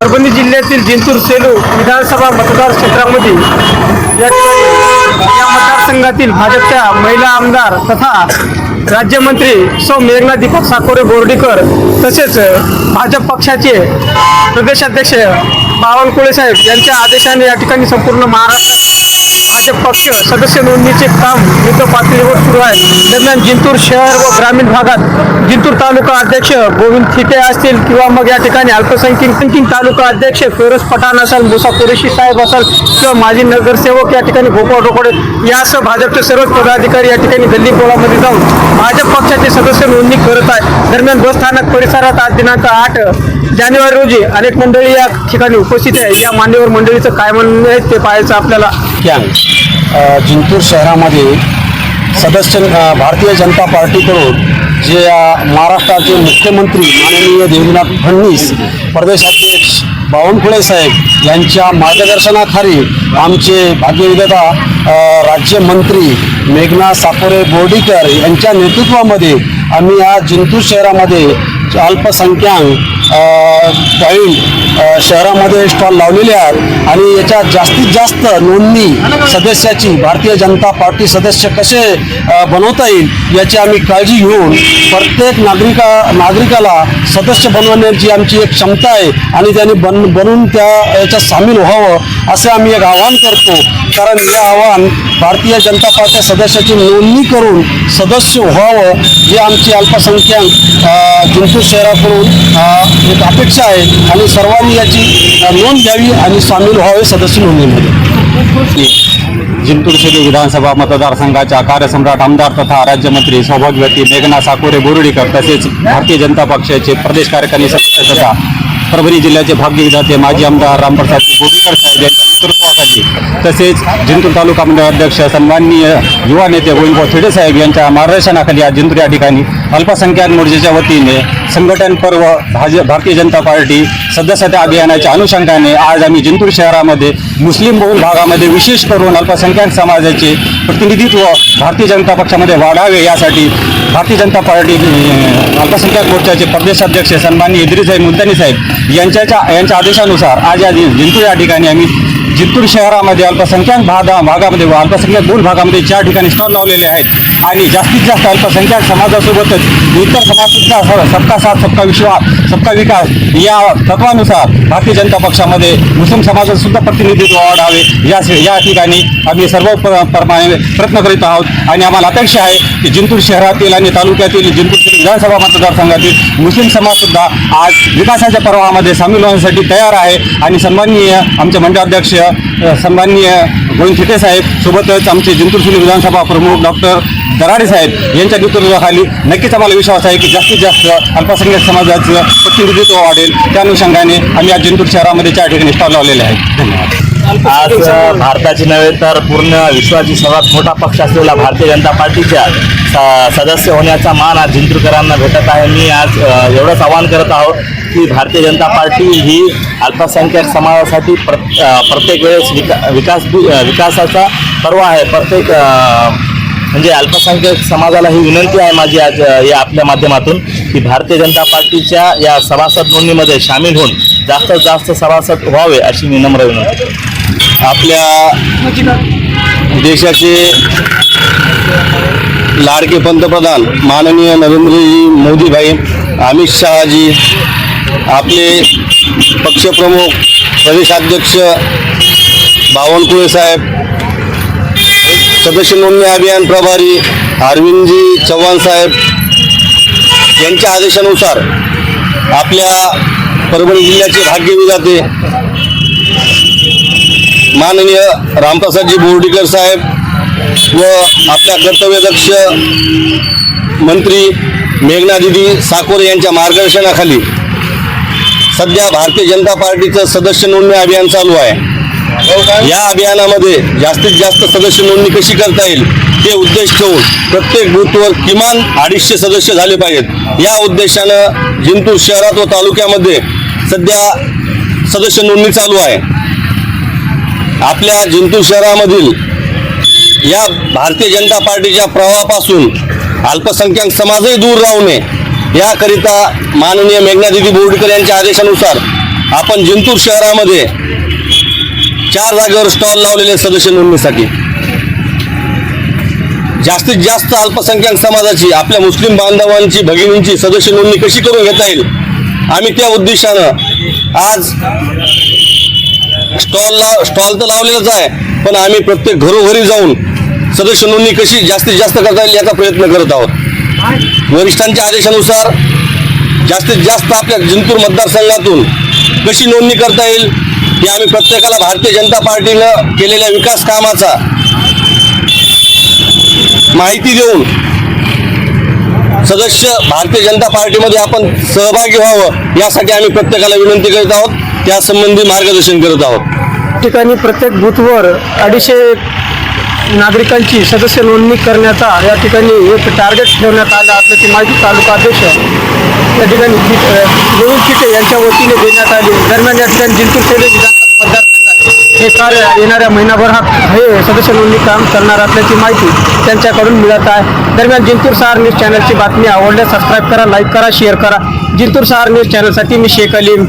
परभणी जिल्ह्यातील जिंतूर सेलू विधानसभा मतदार क्षेत्रामध्ये या मतदारसंघातील भाजपच्या महिला आमदार तथा राज्यमंत्री सौ मेघना दीपक साकोरे बोर्डीकर तसेच भाजप पक्षाचे प्रदेशाध्यक्ष बावनकुळे साहेब यांच्या आदेशाने या ठिकाणी संपूर्ण महाराष्ट्रात भाजप पक्ष सदस्य नोंदणीचे काम युद्ध पातळीवर सुरू आहे. दरम्यान जिंतूर शहर व ग्रामीण भागात जिंतूर तालुका अध्यक्ष गोविंद थिटे असतील किंवा मग या ठिकाणी अल्पसंख्याक तालुका अध्यक्ष फिरोज पठाण असाल मुसा कुरेशी साहेब असाल किंवा माजी नगरसेवक या ठिकाणी गोपाळ रोकडे यासह भाजपचे सर्वच पदाधिकारी या ठिकाणी गल्ली बोळामध्ये जाऊन भाजप पक्षाचे सदस्य नोंदणी करत आहे दरम्यान बस स्थानक परिसरात आज दिनांक आठ जानेवारी रोजी अनेक मंडळी या ठिकाणी उपस्थित आहे. या मान्यवर मंडळीचं काय म्हणणं आहे ते पाहायचं आपल्याला. कॅम्प जिंतूर शहरामध्ये सदस्य भारतीय जनता पार्टीकडून जे महाराष्ट्राचे मुख्यमंत्री माननीय देवेंद्रनाथ फडणवीस प्रदेशाध्यक्ष बावनकुळे साहेब यांच्या मार्गदर्शनाखाली आमचे भाग्यविधता राज्यमंत्री मेघना सापोरे बोर्डीकर यांच्या नेतृत्वामध्ये आम्ही आज जिंतूर शहरामध्ये अल्पसंख्याक पॉईंट शहरामध्ये स्टॉल लावलेले आहेत आणि याच्यात जास्तीत जास्त नोंदणी सदस्याची भारतीय जनता पार्टी सदस्य कसे बनवता येईल याची आम्ही काळजी घेऊन प्रत्येक नागरिका नागरिकाला सदस्य बनवण्याची आमची एक क्षमता आहे आणि त्यांनी बन बनून त्या याच्यात सामील व्हावं असं आम्ही एक आवाहन करतो. कारण हे आव्हान भारतीय जनता पार्टी सदस्याची नोंदणी करून सदस्य व्हावं हे आमची अल्पसंख्याक जिंतूर शहराकडून एक अपेक्षा आहे आणि सर्वांनी याची नोंद घ्यावी आणि सामील व्हावे सदस्य नोंदणीमध्ये जिंतूर शेलू विधानसभा मतदारसंघाच्या कार्यसम्राट आमदार तथा राज्यमंत्री सौभाग्यवती मेघना साकोरे बोरुडीकर तसेच भारतीय जनता पक्षाचे प्रदेश कार्यकारिणी सदस्य तथा परभणी जिल्ह्याचे भाग्यविधाते माजी आमदार रामप्रसाद बोरीकर साहेब यांच्या होती तसेच जिंतूर तालुका मंडळ अध्यक्ष सन्माननीय युवा नेते गोविंदभाऊ थिडे साहेब यांच्या मार्गदर्शनाखाली आज जिंतूर या ठिकाणी अल्पसंख्याक मोर्चाच्या वतीने संघटन पर्व भाज भारतीय जनता पार्टी सदस्यता अभियानाच्या अनुषंगाने आज आम्ही जिंतूर शहरामध्ये मुस्लिम बहुल भागामध्ये विशेष करून अल्पसंख्याक समाजाचे प्रतिनिधित्व भारतीय जनता पक्षामध्ये वाढावे यासाठी भारतीय जनता पार्टी अल्पसंख्याक मोर्चाचे प्रदेशाध्यक्ष सन्माननीय इद्रीसाहेब मुलतानी साहेब यांच्या यांच्या आदेशानुसार आज या जिंतूर या ठिकाणी आम्ही जिंतूर शहरामध्ये अल्पसंख्याक भागा भागामध्ये व अल्पसंख्याक मूल भागामध्ये चार ठिकाणी स्टॉल लावलेले आहेत आणि जास्तीत जास्त अल्पसंख्याक समाजासोबतच इतर समाजसुद्धा सबका साथ सबका विश्वास सबका विकास या तत्वानुसार भारतीय जनता पक्षामध्ये मुस्लिम समाजाचं सुद्धा प्रतिनिधित्व वाढावे. या या ठिकाणी आम्ही सर्व प्रमाणे प्रयत्न करीत आहोत आणि आम्हाला अपेक्षा आहे की जिंतूर शहरातील आणि तालुक्यातील जिंतूर विधानसभा मतदारसंघातील मुस्लिम समाजसुद्धा आज विकासाच्या प्रवाहामध्ये सामील होण्यासाठी तयार आहे. आणि सन्माननीय आमचे मंडळाध्यक्ष सन्माननीय गोविंद साहेब सोबतच आमचे जिंतूर शिली विधानसभा प्रमुख डॉक्टर दराडे साहेब यांच्या नेतृत्वाखाली नक्कीच आम्हाला विश्वास आहे की जास्तीत जास्त अल्पसंख्याक समाजाचं प्रतिनिधित्व वाढेल. त्या अनुषंगाने आम्ही आज जिंतूर शहरामध्ये चार ठिकाणी स्टॉल लावलेले आहेत. धन्यवाद. आज भारताची नव्हे तर पूर्ण विश्वाची सर्वात मोठा पक्ष असलेला भारतीय जनता पार्टीच्या सदस्य होण्याचा मान आज जिंतूरकरांना भेटत आहे. मी आज एवढंच आवाहन करत आहोत की भारतीय जनता पार्टी ही अल्पसंख्याक समाजासाठी प्र प्रत्येक वेळेस विका विकास विकासाचा पर्व आहे. प्रत्येक म्हणजे अल्पसंख्याक समाजाला ही विनंती आहे माझी आज या आपल्या माध्यमातून की भारतीय जनता पार्टीच्या या सभासद नोंदणीमध्ये सामील होऊन जास्तीत जास्त सभासद व्हावे अशी मी नम्र विनंती. आपल्या देशाचे लाडके पंतप्रधान माननीय नरेंद्रजी मोदीभाई अमित शहाजी आपले पक्षप्रमुख प्रदेशाध्यक्ष बावनकुळे साहेब सदस्य नोंदणी अभियान प्रभारी अरविंदजी चव्हाण साहेब यांच्या आदेशानुसार आपल्या परभणी जिल्ह्याचे भाग्य भाग्यविधाते माननीय रामप्रसादजी बोर्डीकर साहेब व आपल्या कर्तव्यदक्ष मंत्री मेघना दिदी साकोरे यांच्या मार्गदर्शनाखाली सध्या भारतीय जनता पार्टीचं सदस्य नोंदणी अभियान चालू आहे. या अभियानामध्ये जास्तीत जास्त सदस्य नोंदणी कशी करता येईल ते उद्देश ठेवून प्रत्येक बूथवर किमान अडीचशे सदस्य झाले पाहिजेत. या उद्देशानं जिंतूर शहरात व तालुक्यामध्ये सध्या सदस्य नोंदणी चालू आहे. आपल्या जिंतूर शहरामधील या भारतीय जनता पार्टीच्या प्रवाहापासून अल्पसंख्याक समाजही दूर राहू नये याकरिता माननीय मेघनादिदी बोर्डीकर यांच्या आदेशानुसार आपण जिंतूर शहरामध्ये चार जागेवर स्टॉल लावलेले सदस्य नोंदणीसाठी जास्तीत जास्त अल्पसंख्याक समाजाची आपल्या मुस्लिम बांधवांची भगिनींची सदस्य नोंदणी कशी करून घेता येईल? आम्ही त्या उद्देशानं आज स्टॉलला स्टॉल तर लावलेलाच आहे पण आम्ही प्रत्येक घरोघरी जाऊन सदस्य नोंदणी कशी जास्तीत जास्त करता येईल याचा प्रयत्न करत आहोत. वरिष्ठांच्या आदेशानुसार जास्तीत जास्त आपल्या जिंतूर मतदारसंघातून कशी नोंदणी करता येईल हे आम्ही प्रत्येकाला भारतीय जनता पार्टीनं केलेल्या विकास कामाचा माहिती देऊन सदस्य भारतीय जनता पार्टीमध्ये आपण सहभागी व्हावं यासाठी आम्ही प्रत्येकाला विनंती करत आहोत. त्यासंबंधी मार्गदर्शन करत आहोत. ठिकाणी प्रत्येक बूथवर अडीचशे नागरिकांची सदस्य नोंदणी करण्याचा या ठिकाणी एक टार्गेट ठेवण्यात आलं असल्याची माहिती तालुका अध्यक्ष या ठिकाणी गोविंद चिटे यांच्या वतीने देण्यात आली. दरम्यान या ठिकाणी जिंतूर सेले विधानसभा मतदारसंघात हे कार्य येणाऱ्या महिनाभरात हे सदस्य नोंदणी काम करणार असल्याची माहिती त्यांच्याकडून मिळत आहे. दरम्यान जिंतूर सहार न्यूज चॅनलची बातमी आवडल्यास सबस्क्राईब करा लाईक करा शेअर करा. जिंतूर सहार न्यूज चॅनलसाठी मी शेख अलीम.